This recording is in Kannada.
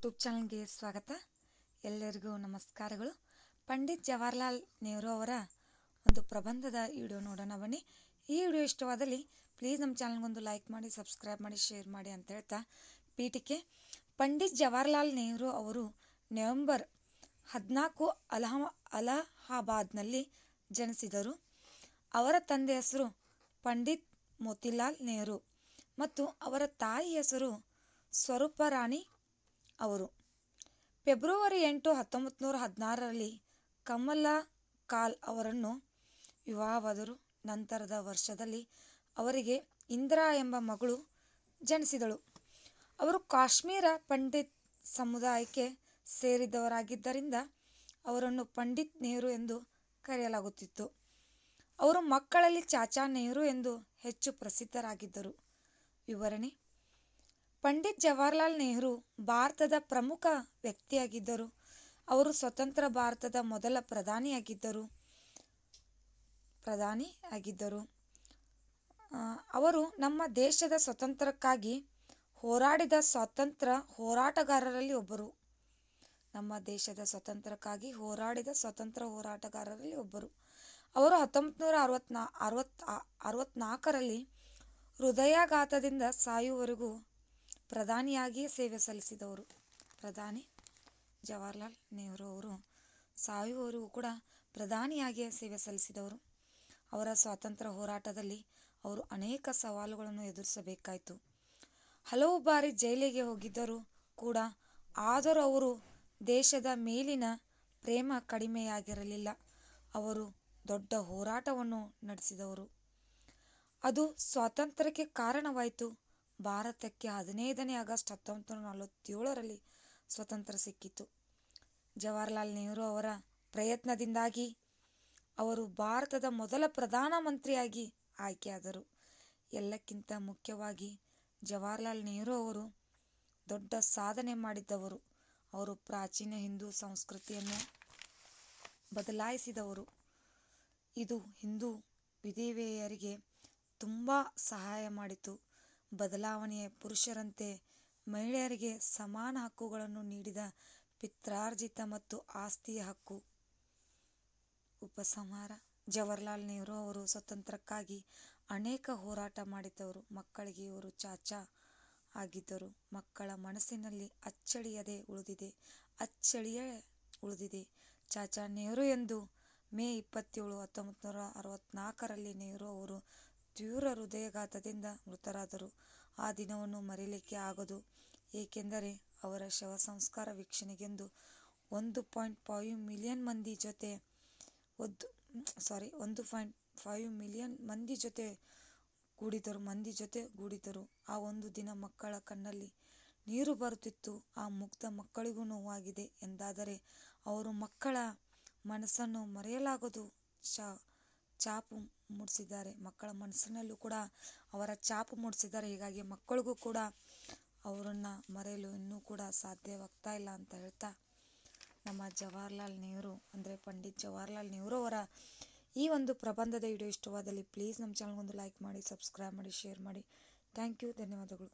ಯೂಟ್ಯೂಬ್ ಚಾನಲ್ಗೆ ಸ್ವಾಗತ. ಎಲ್ಲರಿಗೂ ನಮಸ್ಕಾರಗಳು. ಪಂಡಿತ್ ಜವಾಹರ್ಲಾಲ್ ನೆಹರು ಅವರ ಒಂದು ಪ್ರಬಂಧದ ವಿಡಿಯೋ ನೋಡೋಣ ಬನ್ನಿ. ಈ ವಿಡಿಯೋ ಇಷ್ಟವಾದಲ್ಲಿ ಪ್ಲೀಸ್ ನಮ್ಮ ಚಾನಲ್ಗೊಂದು ಲೈಕ್ ಮಾಡಿ, ಸಬ್ಸ್ಕ್ರೈಬ್ ಮಾಡಿ, ಶೇರ್ ಮಾಡಿ ಅಂತ ಹೇಳ್ತಾ ಪೀಠಿಕೆ ಪಂಡಿತ್ ಜವಾಹರ್ಲಾಲ್ ನೆಹರು ಅವರು ನವೆಂಬರ್ ಹದಿನಾಲ್ಕು ಅಲಹ, ಅಲಹಾಬಾದ್ನಲ್ಲಿ ಜನಿಸಿದರು. ಅವರ ತಂದೆ ಹೆಸರು ಪಂಡಿತ್ ಮೋತಿಲಾಲ್ ನೆಹರು ಮತ್ತು ಅವರ ತಾಯಿ ಹೆಸರು ಸ್ವರೂಪರಾಣಿ ಅವರು. ಫೆಬ್ರವರಿ ಎಂಟು ಹತ್ತೊಂಬತ್ತು ನೂರ ಹದಿನಾರರಲ್ಲಿ ಕಮಲಾ ಕಾಲ್ ಅವರನ್ನು ವಿವಾಹವಾದರು ನಂತರದ ವರ್ಷದಲ್ಲಿ ಅವರಿಗೆ ಇಂದಿರಾ ಎಂಬ ಮಗಳು ಜನಿಸಿದಳು. ಅವರು ಕಾಶ್ಮೀರ ಪಂಡಿತ್ ಸಮುದಾಯಕ್ಕೆ ಸೇರಿದವರಾಗಿದ್ದರಿಂದ ಅವರನ್ನು ಪಂಡಿತ್ ನೆಹರು ಎಂದು ಕರೆಯಲಾಗುತ್ತಿತ್ತು. ಅವರು ಮಕ್ಕಳಲ್ಲಿ ಚಾಚಾ ನೆಹರು ಎಂದು ಹೆಚ್ಚು ಪ್ರಸಿದ್ಧರಾಗಿದ್ದರು. ವಿವರಣೆ ಪಂಡಿತ್ ಜವಾಹರ್ಲಾಲ್ ನೆಹರು ಭಾರತದ ಪ್ರಮುಖ ವ್ಯಕ್ತಿಯಾಗಿದ್ದರು. ಅವರು ಸ್ವತಂತ್ರ ಭಾರತದ ಮೊದಲ ಪ್ರಧಾನಿಯಾಗಿದ್ದರು. ಪ್ರಧಾನಿ ಆಗಿದ್ದರು. ಅವರು ನಮ್ಮ ದೇಶದ ಸ್ವತಂತ್ರಕ್ಕಾಗಿ ಹೋರಾಡಿದ ಸ್ವಾತಂತ್ರ್ಯ ಹೋರಾಟಗಾರರಲ್ಲಿ ಒಬ್ಬರು. ನಮ್ಮ ದೇಶದ ಸ್ವತಂತ್ರಕ್ಕಾಗಿ ಹೋರಾಡಿದ ಸ್ವತಂತ್ರ ಹೋರಾಟಗಾರರಲ್ಲಿ ಒಬ್ಬರು. ಅವರು ಹತ್ತೊಂಬತ್ತು ನೂರ ಅರವತ್ನಾ ಅರವತ್ ಅರವತ್ನಾಲ್ಕರಲ್ಲಿ ಹೃದಯಾಘಾತದಿಂದ ಸಾಯುವವರೆಗೂ ಪ್ರಧಾನಿಯಾಗಿಯೇ ಸೇವೆ ಸಲ್ಲಿಸಿದವರು. ಪ್ರಧಾನಿ ಜವಾಹರ್ಲಾಲ್ ನೆಹರು ಅವರು ಸಾಯುವವರೆಗೂ ಕೂಡ ಪ್ರಧಾನಿಯಾಗಿಯೇ ಸೇವೆ ಸಲ್ಲಿಸಿದವರು. ಅವರ ಸ್ವಾತಂತ್ರ್ಯ ಹೋರಾಟದಲ್ಲಿ ಅವರು ಅನೇಕ ಸವಾಲುಗಳನ್ನು ಎದುರಿಸಬೇಕಾಯಿತು. ಹಲವು ಬಾರಿ ಜೈಲಿಗೆ ಹೋಗಿದ್ದರೂ ಕೂಡ ಆದರೂ ಅವರು ದೇಶದ ಮೇಲಿನ ಪ್ರೇಮ ಕಡಿಮೆಯಾಗಿರಲಿಲ್ಲ. ಅವರು ದೊಡ್ಡ ಹೋರಾಟವನ್ನು ನಡೆಸಿದವರು. ಅದು ಸ್ವಾತಂತ್ರ್ಯಕ್ಕೆ ಕಾರಣವಾಯಿತು. ಭಾರತಕ್ಕೆ ಹದಿನೈದನೇ ಆಗಸ್ಟ್ ಹತ್ತೊಂಬತ್ತು ನೂರ ನಲವತ್ತೇಳರಲ್ಲಿ ಸ್ವಾತಂತ್ರ್ಯ ಸಿಕ್ಕಿತು. ಜವಾಹರಲಾಲ್ ನೆಹರು ಅವರ ಪ್ರಯತ್ನದಿಂದಾಗಿ ಅವರು ಭಾರತದ ಮೊದಲ ಪ್ರಧಾನಮಂತ್ರಿಯಾಗಿ ಆಯ್ಕೆಯಾದರು. ಎಲ್ಲಕ್ಕಿಂತ ಮುಖ್ಯವಾಗಿ ಜವಾಹರಲಾಲ್ ನೆಹರು ಅವರು ದೊಡ್ಡ ಸಾಧನೆ ಮಾಡಿದ್ದವರು. ಅವರು ಪ್ರಾಚೀನ ಹಿಂದೂ ಸಂಸ್ಕೃತಿಯನ್ನು ಬದಲಾಯಿಸಿದವರು. ಇದು ಹಿಂದೂ ವಿಧವೆಯರಿಗೆ ತುಂಬ ಸಹಾಯ ಮಾಡಿತು. ಬದಲಾವಣೆಯ ಪುರುಷರಂತೆ ಮಹಿಳೆಯರಿಗೆ ಸಮಾನ ಹಕ್ಕುಗಳನ್ನು ನೀಡಿದ ಪಿತ್ರಾರ್ಜಿತ ಮತ್ತು ಆಸ್ತಿಯ ಹಕ್ಕು. ಉಪಸಂಹಾರ. ಜವಾಹರ್ಲಾಲ್ ನೆಹರು ಅವರು ಸ್ವತಂತ್ರಕ್ಕಾಗಿ ಅನೇಕ ಹೋರಾಟ ಮಾಡಿದ್ದವರು ಮಕ್ಕಳಿಗೆ ಇವರು ಚಾಚಾ ಆಗಿದ್ದರು. ಮಕ್ಕಳ ಮನಸ್ಸಿನಲ್ಲಿ ಅಚ್ಚಳಿಯದೆ ಉಳಿದಿದೆ. ಅಚ್ಚಳಿಯೇ ಉಳಿದಿದೆ. ಚಾಚಾ ನೆಹರು ಎಂದು ಮೇ ಇಪ್ಪತ್ತೇಳು ಹತ್ತೊಂಬತ್ತು ನೂರ ಅರವತ್ನಾಲ್ಕರಲ್ಲಿ ನೆಹರು ಅವರು ತೀವ್ರ ಹೃದಯಾಘಾತದಿಂದ ಮೃತರಾದರು. ಆ ದಿನವನ್ನು ಮರೆಯಲಿಕ್ಕೆ ಆಗದು ಏಕೆಂದರೆ ಅವರ ಶವ ಸಂಸ್ಕಾರ ವೀಕ್ಷಣೆಗೆಂದು ಒಂದು ಪಾಯಿಂಟ್ ಫೈವ್ ಮಿಲಿಯನ್ ಮಂದಿ ಜೊತೆ ಸಾರಿ, ಒಂದು ಪಾಯಿಂಟ್ ಫೈವ್ ಮಿಲಿಯನ್ ಮಂದಿ ಜೊತೆ ಕೂಡಿದರು, ಮಂದಿ ಜೊತೆ ಗೂಡಿದರು. ಆ ಒಂದು ದಿನ ಮಕ್ಕಳ ಕಣ್ಣಲ್ಲಿ ನೀರು ಬರುತ್ತಿತ್ತು. ಆ ಮುಗ್ಧ ಮಕ್ಕಳಿಗೂ ನೋವಾಗಿದೆ. ಎಂದಾದರೆ ಅವರು ಮಕ್ಕಳ ಮನಸ್ಸನ್ನು ಮರೆಯಲಾಗದು. ಚಾಪು ಮೂಡಿಸಿದ್ದಾರೆ. ಮಕ್ಕಳ ಮನಸ್ಸಿನಲ್ಲೂ ಕೂಡ ಅವರ ಚಾಪು ಮೂಡಿಸಿದ್ದಾರೆ. ಹೀಗಾಗಿ ಮಕ್ಕಳಿಗೂ ಕೂಡ ಅವರನ್ನು ಮರೆಯಲು ಇನ್ನೂ ಕೂಡ ಸಾಧ್ಯವಾಗ್ತಾ ಇಲ್ಲ ಅಂತ ಹೇಳ್ತಾ ನಮ್ಮ ಜವಾಹರ್ಲಾಲ್ ನೆಹರು, ಅಂದರೆ ಪಂಡಿತ್ ಜವಾಹರ್ಲಾಲ್ ನೆಹರು ಅವರ ಈ ಒಂದು ಪ್ರಬಂಧದ ವಿಡಿಯೋ ಇಷ್ಟವಾದಲ್ಲಿ ಪ್ಲೀಸ್ ನಮ್ಮ ಚಾನಲ್ಗೊಂದು ಲೈಕ್ ಮಾಡಿ ಸಬ್ಸ್ಕ್ರೈಬ್ ಮಾಡಿ ಶೇರ್ ಮಾಡಿ. ಥ್ಯಾಂಕ್ ಯು ಧನ್ಯವಾದಗಳು.